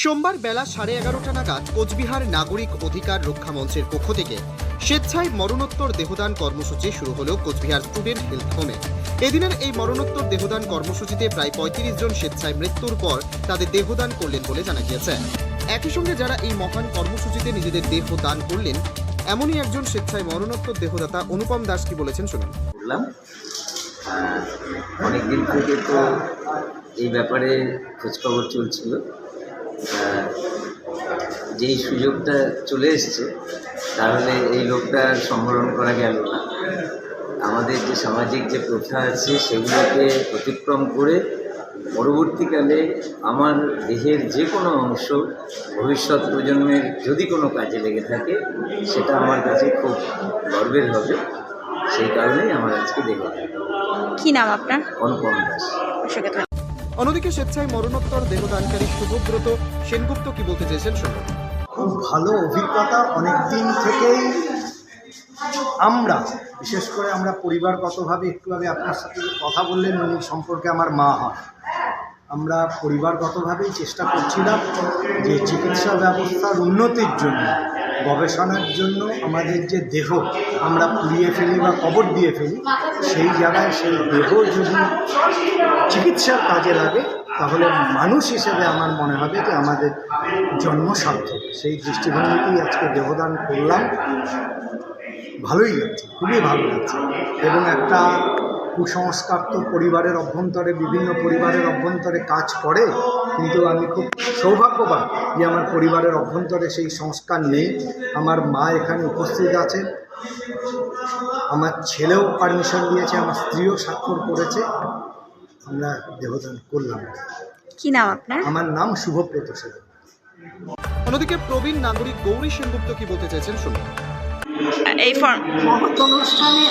সোমবার বেলা সাড়ে এগারোটা নাগাদ কোচবিহার নাগরিক অধিকার রক্ষা মঞ্চের পক্ষ থেকে স্বেচ্ছায় মরণোত্তর দেহদান কর্মসূচি শুরু হলো কোচবিহার স্টুডেন্ট হেলথ হোমে। এদিনের এই মরণোত্তর দেহদান কর্মসূচিতে প্রায় পঁয়ত্রিশ জন স্বেচ্ছায় মৃত্যুর পর তাদের দেহদান করলেন বলে জানা গিয়েছে। একই সঙ্গে যারা এই মহান কর্মসূচিতে নিজেদের দেহ দান করলেন, এমনই একজন স্বেচ্ছায় মরণোত্তর দেহদাতা অনুপম দাস কি বলেছেন শুনুন। করলাম। অনেক দিন থেকে তো এই ব্যাপারে খোঁজখবর চলছিল। যেই সুযোগটা চলে এসছে তাহলে এই লোকটা সংবরণ করা গেল না। আমাদের যে সামাজিক যে প্রথা আছে সেগুলোকে অতিক্রম করে পরবর্তীকালে আমার দেহের যে কোনো অংশ ভবিষ্যৎ প্রজন্মের যদি কোনো কাজে লেগে থাকে সেটা আমার কাছে খুব গর্বের হবে। সেই কারণেই আমার আজকে দেখে কি নাম আপনার? অনুপম দাস। অন্যদিকে স্বেচ্ছায় মরণোত্তর দেহদানকারী শুভব্রত সেনগুপ্ত কি বলতে চেয়েছেন শুনুন। খুব ভালো অভিজ্ঞতা অনেক দিন থেকেই আমরা, বিশেষ করে আমরা পরিবারগতভাবে একটু আগে আপনার সাথে কথা বললেন, উনি সম্পর্কে আমার মা হয়। আমরা পরিবারগতভাবেই চেষ্টা করছিলাম যে চিকিৎসা ব্যবস্থার উন্নতির জন্য গবেষণার জন্য আমাদের যে দেহ আমরা পুড়িয়ে ফেলি বা কবর দিয়ে ফেলি, সেই জায়গায় সেই দেহ যদি চিকিৎসার কাজে লাগে, তাহলে মানুষ হিসেবে আমার মনে হবে যে আমাদের জন্ম সার্থক সেই দৃষ্টিভঙ্গিতেই আজকে দেহদান করলাম। ভালোই লাগছে, খুবই ভালো লাগছে। এবং একটা কুসংস্কার তো পরিবারের অভ্যন্তরে, বিভিন্ন পরিবারের অভ্যন্তরে কাজ করে। কিন্তু আমি খুব সৌভাগ্যবান যে আমার পরিবারের অভ্যন্তরে সেই সংস্কার নেই। আমার মা এখানে উপস্থিত আছে। আমার ছেলেও পারমিশন দিয়েছে আমার স্ত্রীও স্বাক্ষর করেছে। আমরা দেহদান করলাম। কি নাম আপনার? আমার নাম শুভব্রত সেন। অন্যদিকে প্রবীণ নাগরিক গৌরী সেনগুপ্ত কি বলতে চেয়েছেন শুনুন। এই ফর্ম। মহৎ অনুষ্ঠানে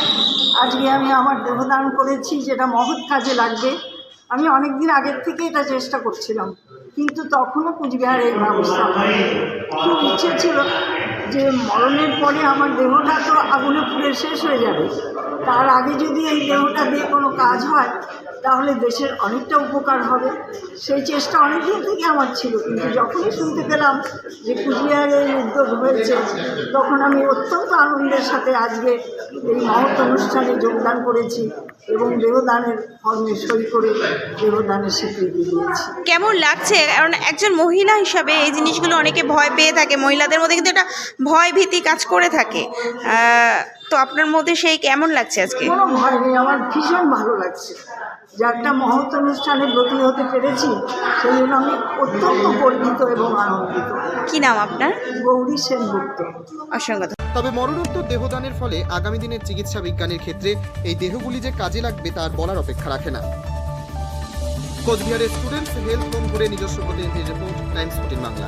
আজকে আমি আমার দেহদান করেছি যেটা মহৎ কাজে লাগবে। আমি অনেক দিন আগের থেকে এটা চেষ্টা করছিলাম, কিন্তু তখনও কুচবিহারের ব্যবস্থা হয়নি খুব ইচ্ছে ছিল যে মরণের পরে আমার দেহটা তো আগুনে পুড়ে শেষ হয়ে যাবে। তার আগে যদি এই দেহটা দিয়ে কোনো কাজ হয় তাহলে দেশের অনেকটা উপকার হবে। সেই চেষ্টা অনেক দিন থেকে আমার ছিল, কিন্তু যখনই শুনতে পেলাম যে কুচবিহারে এই উদ্যোগ হয়েছে, তখন আমি অত্যন্ত আনন্দের সাথে আজকে এই মহৎ অনুষ্ঠানে যোগদান করেছি এবং দেহদানের ফর্মে সই করে দেহদানের স্বীকৃতি দিয়েছি। কেমন লাগছে? কারণ একজন মহিলা হিসাবে এই জিনিসগুলো অনেকে ভয় পেয়ে থাকে, মহিলাদের মধ্যে কিন্তু একটা ভয় ভীতি কাজ করে থাকে। তো আপনার মধ্যে সেই কেমন লাগছে আজকে? কোনো ভয় নেই আমার ভীষণ ভালো লাগছে। যে একটা মহৎ অনুষ্ঠানে ব্রতী হতে পেরেছি সেই জন্য আমি অত্যন্ত গর্বিত এবং আনন্দিত। কি নাম আপনার? গৌরী সেনগুপ্ত। অসংখ্য। তবে মরণোত্তর দেহদানের ফলে আগামী দিনের চিকিৎসা বিজ্ঞানের ক্ষেত্রে এই দেহগুলি যে কাজে লাগবে তার বলার অপেক্ষা রাখে না। কোচবিহারের স্টুডেন্টস হেলথ হোম ঘুরে নিজস্ব প্রতিনিধির রিপোর্ট টাইমস ফোর্টিন বাংলা।